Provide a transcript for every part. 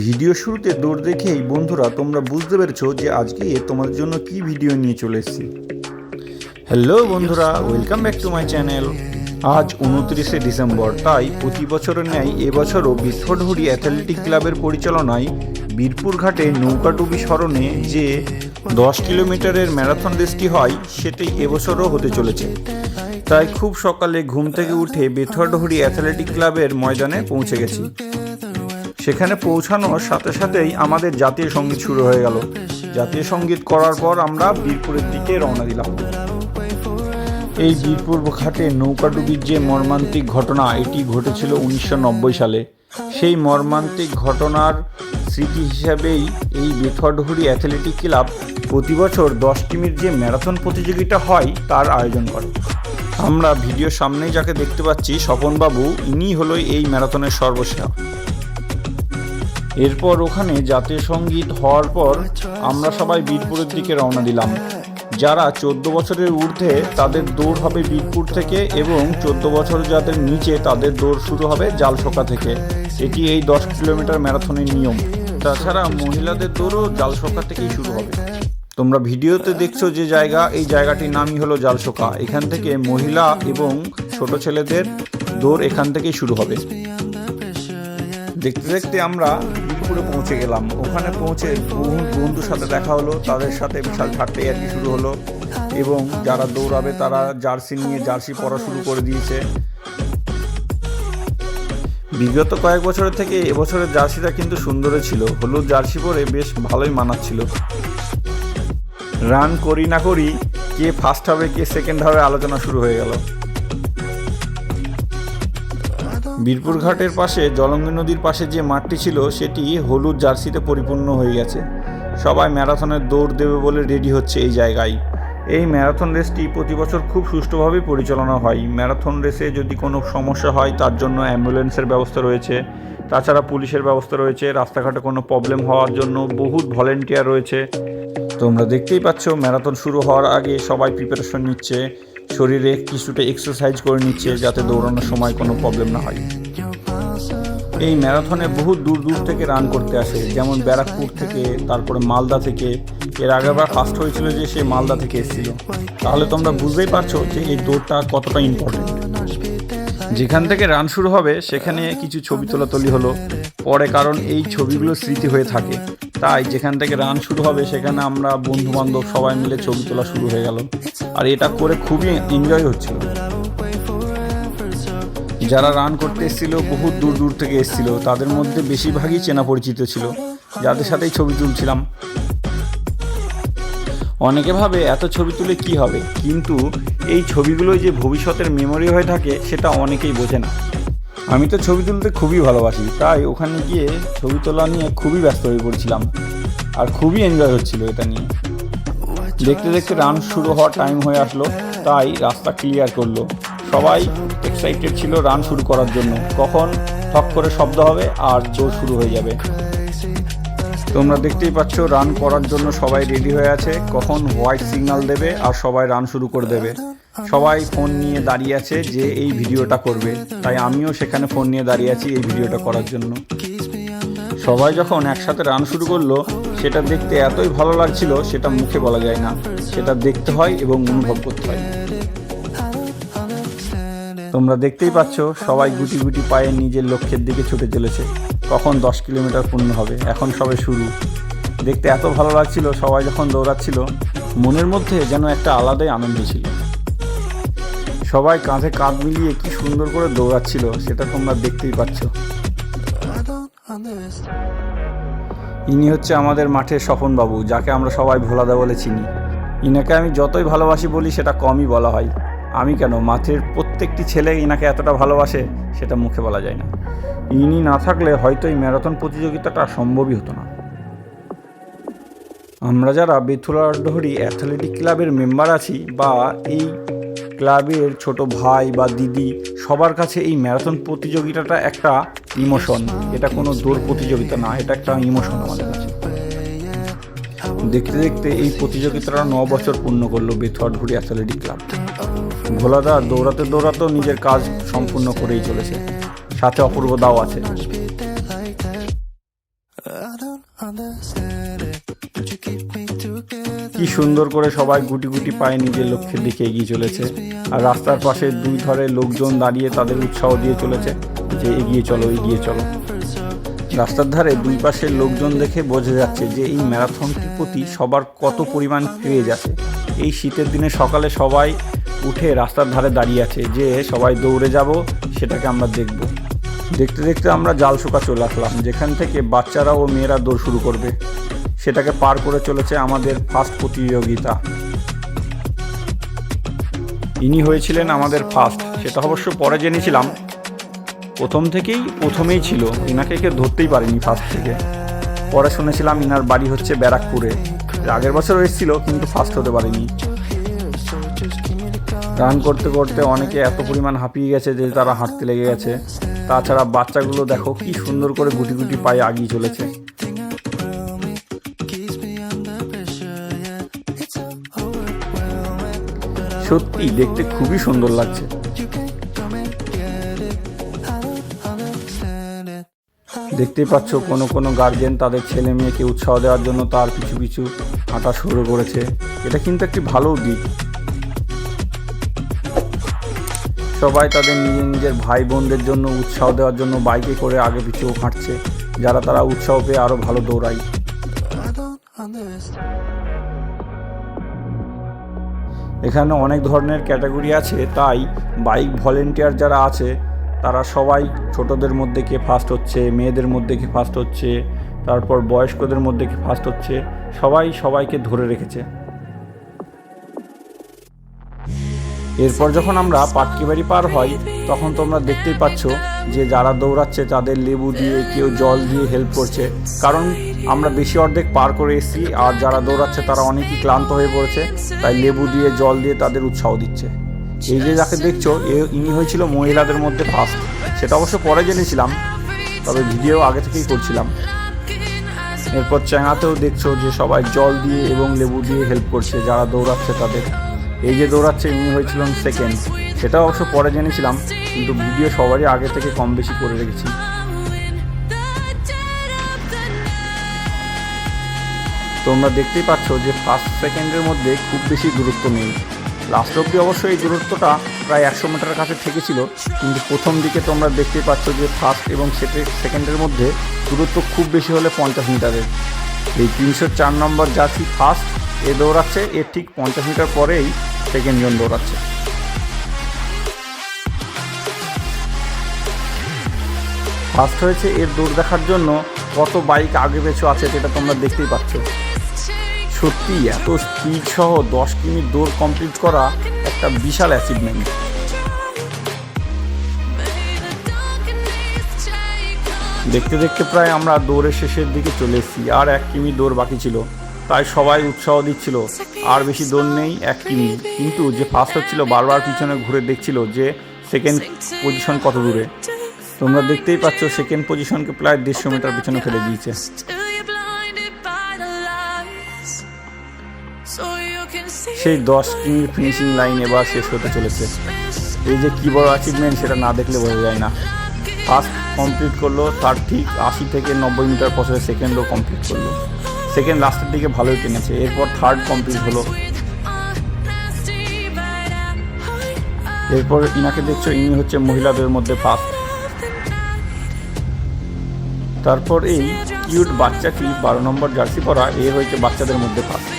Video শুরুতে দৌড় দেখেই, বন্ধুরা, তোমরা বুঝতে পেরেছ যে আজকে তোমাদের জন্য কি ভিডিও নিয়ে চলে এসেছি। হ্যালো বন্ধুরা welcome back to my channel আজ উনত্রিশে ডিসেম্বর, তাই প্রতি বছরের ন্যায় এবছরও বিশ্বঢুরি অ্যাথলেটিক ক্লাবের পরিচালনায় বীরপুর ঘাটে নৌকাডুবি স্মরণে যে দশ কিলোমিটারের ম্যারাথন রেসটি হয়, সেটি এবছরও হতে চলেছে। তাই খুব সকালে ঘুম থেকে উঠে বেথুয়াডহরি অ্যাথলেটিক ক্লাবের ময়দানে পৌঁছে গেছি। সেখানে পৌঁছানোর সাথে সাথেই আমাদের জাতীয় সংগীত শুরু হয়ে গেল। জাতীয় সংগীত করার পর আমরা বীরপুরের দিকে রওনা দিলাম। এই বীরপুর ঘাটে নৌকাডুবির যে মর্মান্তিক ঘটনা, এটি ঘটেছিল উনিশশো নব্বই সালে। সেই মর্মান্তিক ঘটনার স্মৃতি হিসাবেই এই বেথুয়াডহরি অ্যাথলেটিক ক্লাব প্রতি বছর দশ কিমির যে ম্যারাথন প্রতিযোগিতা হয়, তার আয়োজন করে। আমরা ভিডিও সামনেই যাকে দেখতে পাচ্ছি, স্বপনবাবু ইনি হলো এই ম্যারাথনের সর্বশেষ। এরপর ওখানে জাতীয় সংগীত হওয়ার পর আমরা সবাই বীরপুরের দিকে রওনা দিলাম। যারা চোদ্দ বছরের ঊর্ধ্বে তাদের দৌড় হবে বীরপুর থেকে এবং চোদ্দ বছর যাদের নিচে তাদের দৌড় শুরু হবে জালসোকা থেকে। এটি এই দশ কিলোমিটার ম্যারাথনের নিয়ম। তাছাড়া মহিলাদের দৌড়ও জালসোকা থেকেই শুরু হবে। তোমরা ভিডিওতে দেখছ যে জায়গা, এই জায়গাটির নামই হলো জালসোকা। এখান থেকে মহিলা এবং ছোট ছেলেদের দৌড় এখান থেকেই শুরু হবে। দেখতে দেখতে আমরা বীরপুরে পৌঁছে গেলাম। ওখানে পৌঁছে বন্ধুর সাথে দেখা হলো, তাদের সাথে বিশাল ঠাট্টাই আর কি শুরু হলো। এবং যারা দৌড়াবে, তারা জার্সি নিয়ে জার্সি পরা শুরু করে দিয়েছে। বিগত কয়েক বছরের থেকে এবছরের জার্সিটা কিন্তু সুন্দরই ছিল। হলুদ জার্সি পরে বেশ ভালোই মানাচ্ছিল। রান করি না করি, কে ফার্স্ট হবে, কে সেকেন্ড হবে, আলোচনা শুরু হয়ে গেল। বীরপুর ঘাটের পাশে, জলঙ্গি নদীর পাশে যে মাঠটি ছিল, সেটি হলুদ জার্সিতে পরিপূর্ণ হয়ে গেছে। সবাই ম্যারাথনের দৌড় দেবে বলে রেডি হচ্ছে এই জায়গায়। এই ম্যারাথন রেসটি প্রতি বছর খুব সুষ্ঠুভাবেই পরিচালনা হয়। ম্যারাথন রেসে যদি কোনো সমস্যা হয়, তার জন্য অ্যাম্বুলেন্সের ব্যবস্থা রয়েছে। তাছাড়া পুলিশের ব্যবস্থা রয়েছে। রাস্তাঘাটে কোনো প্রবলেম হওয়ার জন্য বহুত ভলেন্টিয়ার রয়েছে। তোমরা দেখতেই পাচ্ছ, ম্যারাথন শুরু হওয়ার আগে সবাই প্রিপারেশন নিচ্ছে। শরীরে কিছুটা এক্সারসাইজ করে নিচ্ছে যাতে দৌড়ানোর সময় কোনো প্রবলেম না হয়। এই ম্যারাথনে বহু দূর দূর থেকে রান করতে আসে, যেমন ব্যারাকপুর থেকে, তারপরে মালদা থেকে। এর আগেবার ফার্স্ট হয়েছিল যে সে মালদা থেকে এসেছিল। তাহলে তোমরা বুঝতেই পারছ যে এই দৌড়টা কতটা ইম্পর্টেন্ট যেখান থেকে রান শুরু হবে, সেখানে কিছু ছবি তোলাতুলি হলো। পরে কারণ এই ছবিগুলো স্মৃতি হয়ে থাকে। তাই যেখান থেকে রান শুরু হবে, সেখানে আমরা বন্ধু বান্ধব সবাই মিলে ছবি তোলা শুরু হয়ে গেল। আর এটা করে খুবই এনজয় হচ্ছিল। যারা রান করতে এসেছিল বহু দূর দূর থেকে এসেছিল, তাদের মধ্যে বেশিরভাগই চেনা পরিচিত ছিল, যাদের সাথেই ছবি তুলছিলাম। অনেকে ভাবে, এত ছবি তুলে কি হবে? কিন্তু এই ছবিগুলো যে ভবিষ্যতের মেমোরি হয়ে থাকে, সেটা অনেকেই বোঝে না। আমি তো ছবি তুলতে খুবই ভালোবাসি, তাই ওখানে গিয়ে ছবি তোলা নিয়ে খুবই ব্যস্ত হয়ে পড়ছিলাম, আর খুবই এনজয় হচ্ছিল এটা নিয়ে। দেখতে দেখতে রান শুরু হওয়ার টাইম হয়ে আসলো, তাই রাস্তা ক্লিয়ার করল। সবাই এক্সাইটেড ছিল রান শুরু করার জন্য। কখন? ঠক করে শব্দ হবে আর জোর শুরু হয়ে যাবে। তোমরা দেখতেই পাচ্ছ, রান করার জন্য সবাই রেডি হয়ে আছে। কখন হোয়াইট সিগন্যাল দেবে আর সবাই রান শুরু করে দেবে। সবাই ফোন নিয়ে দাঁড়িয়ে আছে যে এই ভিডিওটা করবে। তাই আমিও সেখানে ফোন নিয়ে দাঁড়িয়ে আছি এই ভিডিওটা করার জন্য। সবাই যখন একসাথে রান শুরু করল, সেটা দেখতে এতই ভালো লাগছিল, সেটা মুখে বলা যায় না। সেটা দেখতে হয় এবং অনুভব করতে হয়। তোমরা দেখতেই পাচ্ছ সবাই গুটি গুটি পায়ে নিজের লক্ষ্যের দিকে ছুটে চলেছে। কখন দশ কিলোমিটার পূর্ণ হবে? এখন সবে শুরু। দেখতে এত ভালো লাগছিল সবাই যখন দৌড়াচ্ছিল মনের মধ্যে যেন একটা আলাদাই আনন্দ ছিল। সবাই কাঁধে কাঁধ মিলিয়ে কি সুন্দর করে দৌড়াচ্ছিল সেটা তোমরা দেখতেই পাচ্ছ। ইনি হচ্ছে আমাদের মাঠের স্বপনবাবু যাকে আমরা সবাই ভোলাদা বলে চিনি। ইনাকে আমি যতই ভালোবাসি বলি সেটা কমই বলা হয়। আমি কেন? মাঠের প্রত্যেকটি ছেলে ইনাকে এতটা ভালোবাসে সেটা মুখে বলা যায় না। ইনি না থাকলে হয়তো এই ম্যারাথন প্রতিযোগিতাটা সম্ভবই হতো না। আমরা যারা বেথুলাডহরি অ্যাথলেটিক ক্লাবের মেম্বার আছি বা এই ক্লাবের ছোট ভাই বা দিদি, সবার কাছে এই ম্যারাথন প্রতিযোগিতাটা একটা ইমোশন। এটা কোনো দৌড় প্রতিযোগিতা না, এটা একটা ইমোশন আমাদের কাছে। দেখতে দেখতে এই প্রতিযোগিতাটা ন বছর পূর্ণ করল বেথুয়াডহরি অ্যাথলেটিক ক্লাব ভোলাদা দৌড়াতে দৌড়াতেও নিজের কাজ সম্পূর্ণ করেই চলেছে। সাথে অপূর্ব দাও আছে. কি সুন্দর করে সবাই গুটি গুটি পায়ে নিজের লক্ষ্যের দিকে এগিয়ে চলেছে। আর রাস্তার পাশে দুই ধারে লোকজন দাঁড়িয়ে তাদের উৎসাহ দিয়ে চলেছে যে এগিয়ে চলো এগিয়ে চলো। রাস্তার ধারে দুই পাশের লোকজন দেখে বোঝা যাচ্ছে যে এই ম্যারাথনটির প্রতি সবার কত পরিমাণ ক্রেজ আছে। এই শীতের দিনে সকালে সবাই উঠে রাস্তার ধারে দাঁড়িয়ে আছে যে সবাই দৌড়ে যাব, সেটাকে আমরা দেখব। দেখতে দেখতে আমরা জাল শোকা চলে আসলাম, যেখান থেকে বাচ্চারা ও মেয়েরা দৌড় শুরু করবে। সেটাকে পার করে চলেছে আমাদের ফার্স্ট প্রতিযোগিতা। ইনি হয়েছিলেন আমাদের ফার্স্ট সেটা অবশ্য পরে জেনেছিলাম। প্রথম থেকেই প্রথমেই ছিল, ইনাকে কেউ ধরতেই পারেনি ফার্স্ট থেকে। পরে শুনেছিলাম ইনার বাড়ি হচ্ছে ব্যারাকপুরে। আগের বছর এসেছিল, কিন্তু ফার্স্ট হতে পারেনি। রান করতে করতে অনেকে এত পরিমাণ হাঁপিয়ে গেছে যে তারা হাঁটতে লেগে গেছে। তাছাড়া বাচ্চাগুলো দেখো কি সুন্দর করে গুটি গুটি পায়ে আগিয়ে চলেছে। সত্যি দেখতে খুবই সুন্দর লাগছে. দেখতেই পাচ্ছ কোনো কোনো গার্জেন তাদের ছেলে মেয়েকে উৎসাহ দেওয়ার জন্য তার পিছু পিছু হাঁটা শুরু করেছে। এটা কিন্তু একটি ভালো দিক। সবাই তাদের নিজের নিজের ভাই বোনদের জন্য উৎসাহ দেওয়ার জন্য বাইকে করে আগে পিছু হাঁটছে যারা তারা উৎসাহ পেয়ে আরও ভালো দৌড়ায়. এখানে অনেক ধরনের ক্যাটাগরি আছে, তাই বাইক ভলেন্টিয়ার যারা আছে, তারা সবাই ছোটদের মধ্যে কে ফার্স্ট হচ্ছে, মেয়েদের মধ্যে কে ফার্স্ট হচ্ছে, তারপর বয়স্কদের মধ্যে কে ফার্স্ট হচ্ছে, সবাই সবাইকে ধরে রেখেছে এরপর যখন আমরা পাটকিবাড়ি পার হই, তখন তোমরা দেখতেই পাচ্ছ যে যারা দৌড়াচ্ছে, তাদের লেবু দিয়ে কেউ জল দিয়ে হেল্প করছে। কারণ আমরা বেশি অর্ধেক পার করে এসেছি, আর যারা দৌড়াচ্ছে, তারা অনেকই ক্লান্ত হয়ে পড়েছে, তাই লেবু দিয়ে জল দিয়ে তাদের উৎসাহ দিচ্ছে। এই যে যাকে দেখছ, এ ইনি হয়েছিল মহিলাদের মধ্যে ফার্স্ট সেটা অবশ্য পরে জেনেছিলাম, তবে ভিডিও আগে থেকেই করছিলাম। এরপর চ্যাঙাতেও দেখছ যে সবাই জল দিয়ে এবং লেবু দিয়ে হেল্প করছে, যারা দৌড়াচ্ছে তাদের। এই যে দৌড়াচ্ছে, ইনি হয়েছিলেন সেকেন্ড সেটা অবশ্য পরে জেনেছিলাম, কিন্তু ভিডিও সবারই আগে থেকে কম বেশি করে রেখেছি। তোমরা দেখতেই পাচ্ছ যে ফার্স্ট সেকেন্ডের মধ্যে খুব বেশি দূরত্ব নেই। লাস্ট অব্দি অবশ্য এই দূরত্বটা প্রায় একশো মিটারের কাছে ঠেকেছিল কিন্তু প্রথম দিকে তোমরা দেখতেই পাচ্ছ যে ফার্স্ট এবং সেকেন্ডের মধ্যে দূরত্ব খুব বেশি হলে পঞ্চাশ মিটারের। এই তিনশো চার নম্বর জার্সি ফার্স্ট এ দৌড়াচ্ছে এর ঠিক পঞ্চাশ মিটার পরেই সেকেন্ড জন দৌড়াচ্ছে। ফার্স্ট হয়েছে এর দৌড় দেখার জন্য কত বাইক আগে পেছু আছে সেটা তোমরা দেখতেই পাচ্ছ। সত্যি এত স্পিড সহ দশ কিমি দৌড় কমপ্লিট করা একটা বিশাল অ্যাচিভমেন্ট দেখতে দেখতে প্রায় আমরা দৌড়ের শেষের দিকে চলে এসেছি, আর এক কিমি দৌড় বাকি ছিল। তাই সবাই উৎসাহ দিচ্ছিল। আর বেশি দৌড় নেই, এক কিমি। কিন্তু যে ফার্স্ট হচ্ছিল বারবার পিছনে ঘুরে দেখছিল যে সেকেন্ড পজিশন কত দূরে। তোমরা দেখতেই পাচ্ছ সেকেন্ড পজিশনকে প্রায় দেড়শো মিটার পিছনে ফেলে দিয়েছে। সেই দশ কিমির ফিনিশিং লাইন এবার শেষ হতে চলেছে। এই যে কী বড় অ্যাচিভমেন্ট সেটা না দেখলে বোঝা যায় না। ফার্স্ট কমপ্লিট করল, তার ঠিক আশি থেকে নব্বই মিটার পথে সেকেন্ডও কমপ্লিট করল। সেকেন্ড লাস্টের দিকে ভালোই টেনেছে, এরপর থার্ড কমপ্লিট হলো। এরপর ইনাকে দেখছ, ইনি হচ্ছে মহিলাদের মধ্যে ফার্স্ট তারপর এই কিউট বাচ্চাটি বারো নম্বর জার্সি পরা, এ হয়েছে বাচ্চাদের মধ্যে ফার্স্ট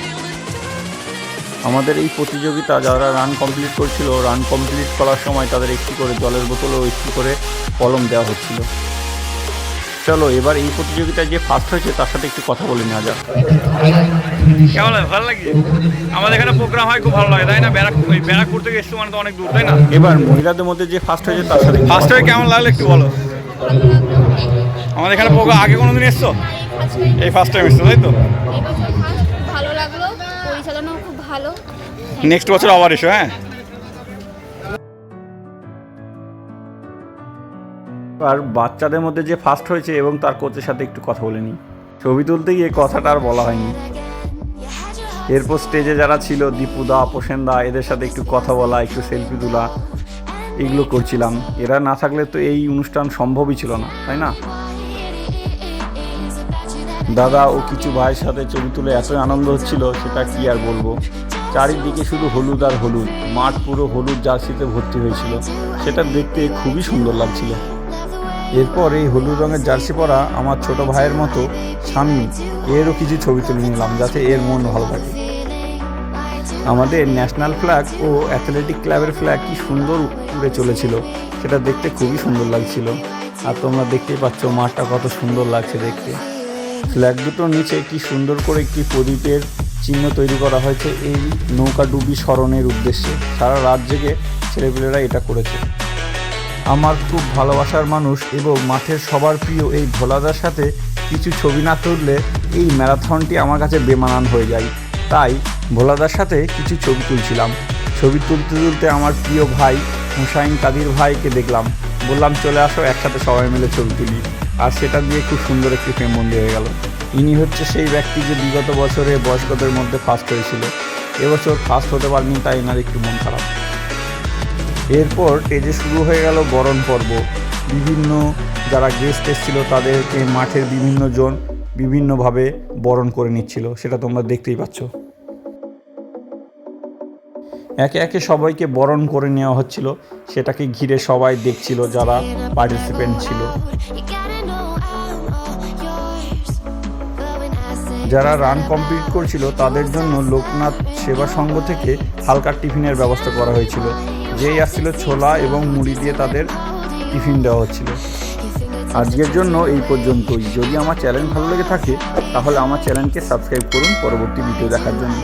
আমাদের এই প্রতিযোগিতা যারা রান কমপ্লিট করছিল রান কমপ্লিট করার সময় তাদের একটি করে জলের বোতল ও একটি করে কলম দেওয়া হচ্ছিল। চলো এবার এই প্রতিযোগিতায় যে ফার্স্ট হয়েছে তার সাথে একটু কথা বলে নেওয়া যাক। কেমন লাগে? ভালো লাগে? আমাদের এখানে প্রোগ্রাম হয় খুব ভালো লাগে তাই না? ব্যারাকপুর ওই ব্যারাকপুর থেকে এসছো মানে তো অনেক দূর তাই না? এবার মহিলাদের মধ্যে যে ফার্স্ট হয়েছে তার সাথে ফার্স্ট হয়ে কেমন লাগল একটু বলো? আমাদের এখানে প্রোগ্রাম আগে কোনো দিন এসছো? এই ফার্স্ট টাইম এসছো তাই তো? ভালো লাগল পরিচালনাও খুব ভালো। নেক্সট বছর আবার এসো হ্যাঁ? আর বাচ্চাদের মধ্যে যে ফার্স্ট হয়েছে এবং তার কোচের সাথে একটু কথা বলে নিই। ছবি তুলতে গিয়ে কথাটা আর বলা হয়নি। এরপর স্টেজে যারা ছিল দীপুদা প্রসেনদা এদের সাথে একটু কথা বলা, একটু সেলফি তোলা, এগুলো করছিলাম। এরা না থাকলে তো এই অনুষ্ঠান সম্ভবই ছিল না, তাই না? দাদা ও কিছু ভাইয়ের সাথে ছবি তুলে এতই আনন্দ হচ্ছিল, সেটা কি আর বলব? চারিদিকে শুধু হলুদ আর হলুদ। মাঠ পুরো হলুদ জার্সিতে ভর্তি হয়েছিল। সেটা দেখতে খুবই সুন্দর লাগছিল। এরপর এই হলুদ রঙের জার্সি পরা আমার ছোট ভাইয়ের মতো স্বামী এরও কিছু ছবি তুলে নিলাম যাতে এর মন ভালো থাকে। আমাদের ন্যাশনাল ফ্ল্যাগ ও অ্যাথলেটিক ক্লাবের ফ্ল্যাগ কি সুন্দর উড়ে চলেছিল, সেটা দেখতে খুবই সুন্দর লাগছিল। আর তোমরা দেখতেই পাচ্ছ মাঠটা কত সুন্দর লাগছে দেখতে। ফ্ল্যাগ দুটোর নিচে কি সুন্দর করে একটি প্রদীপের চিহ্ন তৈরি করা হয়েছে, এই নৌকা ডুবি স্মরণের উদ্দেশ্যে। সারা রাত জেগে ছেলেপেলেরা এটা করেছে। আমার খুব ভালোবাসার মানুষ এবং মাঠের সবার প্রিয় এই ভোলাদার সাথে কিছু ছবি না তুললে এই ম্যারাথনটি আমার কাছে বেমানান হয়ে যায়। তাই ভোলাদার সাথে কিছু ছবি তুলছিলাম। ছবি তুলতে তুলতে আমার প্রিয় ভাই হুসাইন কাদির ভাইকে দেখলাম। বললাম, চলে আসো, একসাথে সবাই মিলে ছবি তুলি। আর সেটা দিয়ে খুব সুন্দর একটি প্রেমবন্দি হয়ে গেল। ইনি হচ্ছে সেই ব্যক্তি যে বিগত বছরে বয়স্কদের মধ্যে ফার্স্ট হয়েছিল। এবছর ফার্স্ট হতে পারেনি, তাই এনার একটু মন খারাপ। এরপর স্টেজে শুরু হয়ে গেল বরণ পর্ব। বিভিন্ন যারা গেস্ট এসেছিল তাদেরকে মাঠের বিভিন্ন জন বিভিন্নভাবে বরণ করে নিচ্ছিল, সেটা তোমরা দেখতেই পাচ্ছ। একে একে সবাইকে বরণ করে নেওয়া হচ্ছিল, সেটাকে ঘিরে সবাই দেখছিল যারা পার্টিসিপেন্ট ছিল। যারা রান কমপ্লিট করছিল, তাদের জন্য লোকনাথ সেবা সংঘ থেকে হালকা টিফিনের ব্যবস্থা করা হয়েছিল। যেই আসছিল ছোলা এবং মুড়ি দিয়ে তাদের টিফিন দেওয়া হচ্ছিল। আজকের জন্য এই পর্যন্তই। যদি আমার চ্যানেল ভালো লেগে থাকে, তাহলে আমার চ্যানেলকে সাবস্ক্রাইব করুন পরবর্তী ভিডিও দেখার জন্য।